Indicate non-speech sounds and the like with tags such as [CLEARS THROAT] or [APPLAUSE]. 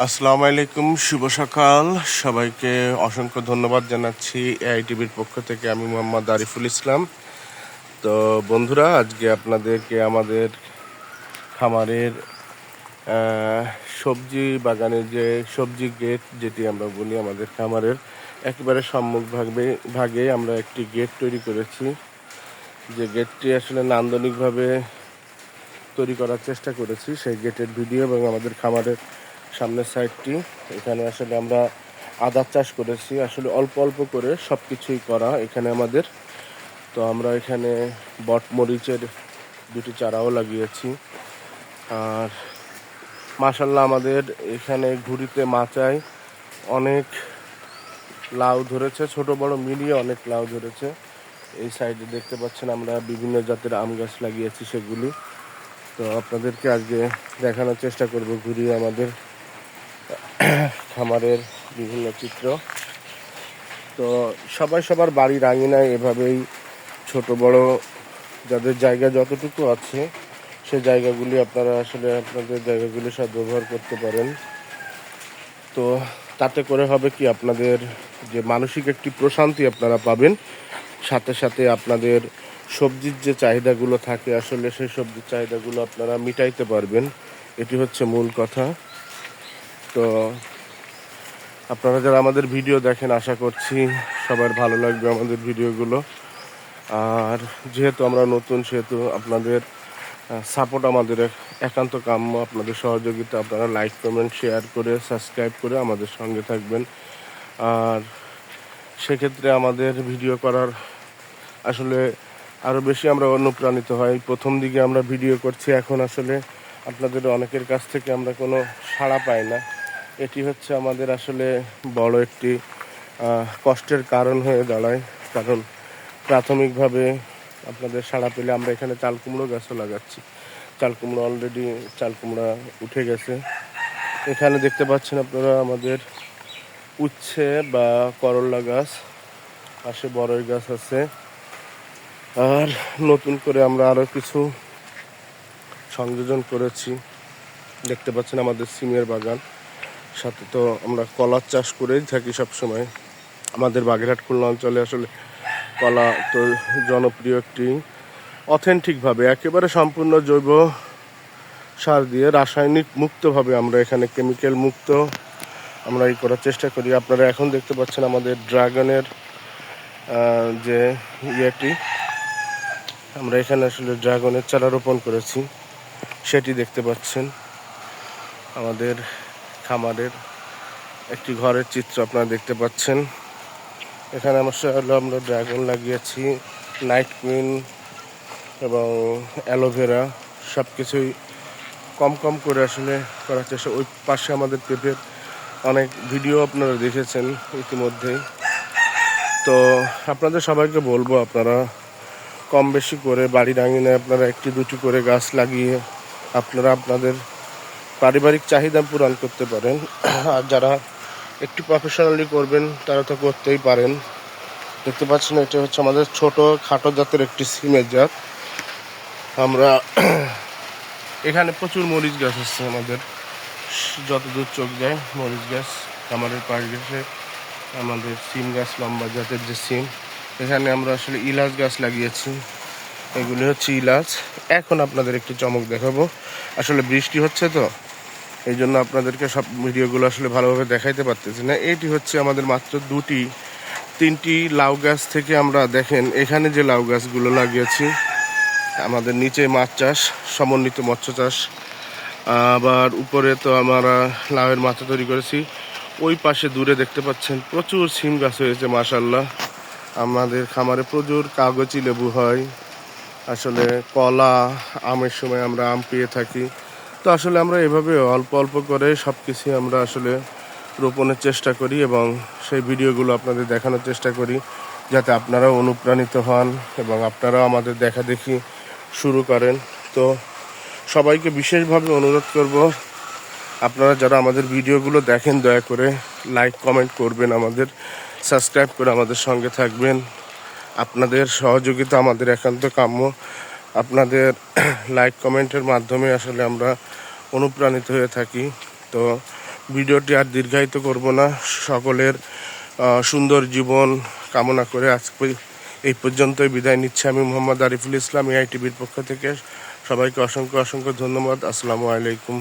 আসসালামু আলাইকুম, শুভ সকাল। সবাইকে অসংখ্য ধন্যবাদ জানাচ্ছি এআইটিভির পক্ষ থেকে আমি মোহাম্মদ আরিফুল ইসলাম। তো বন্ধুরা, আজকে আপনাদেরকে আমাদের খামারের সবজি বাগানের যে সবজি গেট যেটি আমরা বলি আমাদের খামারের, একেবারে সম্মুখ ভাগে ভাগে আমরা একটি গেট তৈরি করেছি। যে গেটটি আসলে নান্দনিকভাবে তৈরি করার চেষ্টা করেছি। সেই গেটের ভিডিও এবং আমাদের খামারের সামনের সাইডটি। এখানে আসলে আমরা আদার চাষ করেছি। আসলে অল্প অল্প করে সব কিছুই করা এখানে আমাদের। তো আমরা এখানে বটমরিচের দুটি চারাও লাগিয়েছি। আর মাসাল্লাহ আমাদের এখানে ঘুরিতে মাচায় অনেক লাউ ধরেছে। ছোট, বড় মিলিয়ে অনেক লাউ ধরেছে। এই সাইডে দেখতে পাচ্ছেন আমরা বিভিন্ন জাতের আম গাছ লাগিয়েছি সেগুলি। তো আপনাদেরকে আজকে দেখানোর চেষ্টা করব ঘুরিয়ে আমাদের। [CLEARS THROAT] খামারের বিভিন্ন চিত্র। তো সবাই সবার বাড়ির আঙিনায় এভাবেই ছোট, বড় যাদের জায়গা যতটুকু আছে, সে জায়গাগুলি আপনারা আসলে আপনাদের জায়গাগুলি সব ব্যবহার করতে পারেন। তো তাতে করে হবে কি, আপনাদের যে মানসিক একটি প্রশান্তি আপনারা পাবেন, সাথে সাথে আপনাদের সবজির যে চাহিদাগুলো থাকে, আসলে সেই সবজির চাহিদাগুলো আপনারা মিটাইতে পারবেন। এটি হচ্ছে মূল কথা। তো আপনারা যারা আমাদের ভিডিও দেখেন, আশা করছি সবার ভালো লাগবে আমাদের ভিডিওগুলো। আর যেহেতু আমরা নতুন, সেহেতু আপনাদের সাপোর্ট আমাদের এক- একান্ত কাম্য, আপনাদের সহযোগিতা, আপনারা লাইক কমেন্ট শেয়ার করে সাবস্ক্রাইব করে আমাদের সঙ্গে থাকবেন। আর সেক্ষেত্রে আমাদের ভিডিও করার আসলে আরও বেশি আমরা অনুপ্রাণিত হয় প্রথম দিকে আমরা ভিডিও করছি, এখন আসলে আপনাদের অনেকের কাছ থেকে আমরা কোনো সাড়া পাই না। এটি হচ্ছে আমাদের আসলে বড় একটি কষ্টের কারণ হয়ে দাঁড়ায়। কারণ প্রাথমিকভাবে আপনাদের সাড়া পেলে আমরা এখানে চাল কুমড়ো গাছও লাগাচ্ছি। চাল কুমড়ো অলরেডি চাল কুমড়া উঠে গেছে। এখানে দেখতে পাচ্ছেন আপনারা আমাদের উচ্ছে বা করল্লা গাছ, পাশে বড়ই গাছ আছে। আর নতুন করে আমরা আরও কিছু সংযোজন করেছি। দেখতে পাচ্ছেন আমাদের সিমের বাগান। সাথে তো আমরা কলার চাষ করেই থাকি সব সময় আমাদের বাগেরহাট, খুলনা অঞ্চলে আসলে কলা তো জনপ্রিয় একটি অথেন্টিকভাবে একেবারে সম্পূর্ণ জৈব সার দিয়ে রাসায়নিক মুক্তভাবে আমরা এখানে কেমিক্যাল মুক্ত আমরা এই করার চেষ্টা করি। আপনারা এখন দেখতে পাচ্ছেন আমাদের ড্রাগনের যে ইয়েটি, আমরা এখানে আসলে ড্রাগনের চারা রোপণ করেছি। সেটি দেখতে পাচ্ছেন। আমাদের খামারের একটি ঘরের চিত্র আপনারা দেখতে পাচ্ছেন। এখানে আমার হলো আমরা ড্রাগন লাগিয়েছি, নাইট কুইন এবং অ্যালোভেরা সব কিছুই কম কম করে আসলে করার চেষ্টা। ওই পাশে আমাদের পেঁপের অনেক ভিডিও আপনারা দেখেছেন ইতিমধ্যেই। তো আপনাদের সবাইকে বলব আপনারা কম বেশি করে বাড়ির আঙিনে আপনারা একটি দুটি করে গাছ লাগিয়ে আপনারা আপনাদের পারিবারিক চাহিদা পূরণ করতে পারেন। আর যারা একটু প্রফেশনালি করবেন, তারা তো করতেই পারেন। দেখতে পাচ্ছেন, এটা হচ্ছে আমাদের ছোট খাটো জাতের একটি সিমের জাত। আমরা এখানে প্রচুর মরিচ গাছ আছে আমাদের। যতদূর চোখ যায়, মরিচ গাছ আমাদের পাশ গেছে আমাদের সিম গাছ, লম্বা জাতের যে সিম, এখানে আমরা আসলে ইলাচ গাছ লাগিয়েছি। এগুলি হচ্ছে ইলাচ। এখন আপনাদের একটি চমক দেখাবো। আসলে বৃষ্টি হচ্ছে তো এই জন্য আপনাদেরকে সব ভিডিওগুলো আসলে ভালোভাবে দেখাইতে পারতেছি না। এটি হচ্ছে আমাদের মাত্র দুটি, তিনটি লাউ গাছ থেকে আমরা দেখেন, এখানে যে লাউ গাছগুলো লাগিয়েছি, আমাদের নিচে মাছ চাষ, সমন্বিত মৎস্য চাষ, আবার উপরে তো আমরা লাউয়ের মাথা তৈরি করেছি। ওই পাশে দূরে দেখতে পাচ্ছেন প্রচুর সিম গাছ হয়েছে মাশাল্লাহ আমাদের খামারে প্রচুর কাগজি লেবু হয়, আসলে কলা, আমের সময় আমরা আম পেয়ে থাকি। তো আসলে আমরা এভাবে অল্প অল্প করে সব কিছু আমরা আসলে রোপণের চেষ্টা করি এবং সেই ভিডিওগুলো আপনাদের দেখানোর চেষ্টা করি যাতে আপনারাও অনুপ্রাণিত হন এবং আপনারাও আমাদের দেখা দেখি শুরু করেন। তো সবাইকে বিশেষভাবে অনুরোধ করব, আপনারা যারা আমাদের ভিডিওগুলো দেখেন, দয়া করে লাইক, কমেন্ট করবেন আমাদের, সাবস্ক্রাইব করে আমাদের সঙ্গে থাকবেন। আপনাদের সহযোগিতা আমাদের একান্ত কাম্য। আপনাদের [CLEARS THROAT] লাইক কমেন্টের মাধ্যমে আসলে আমরা অনুপ্রাণিত হয়ে থাকি। তো ভিডিওটি আর দীর্ঘায়িত করব না। সকলের সুন্দর জীবন কামনা করে আজকে এই পর্যন্তই বিদায় নিচ্ছি আমি মোহাম্মদ আরিফুল ইসলাম, এআইটিভির পক্ষ থেকে। সবাইকে অসংখ্য অসংখ্য ধন্যবাদ। আসসালামু আলাইকুম।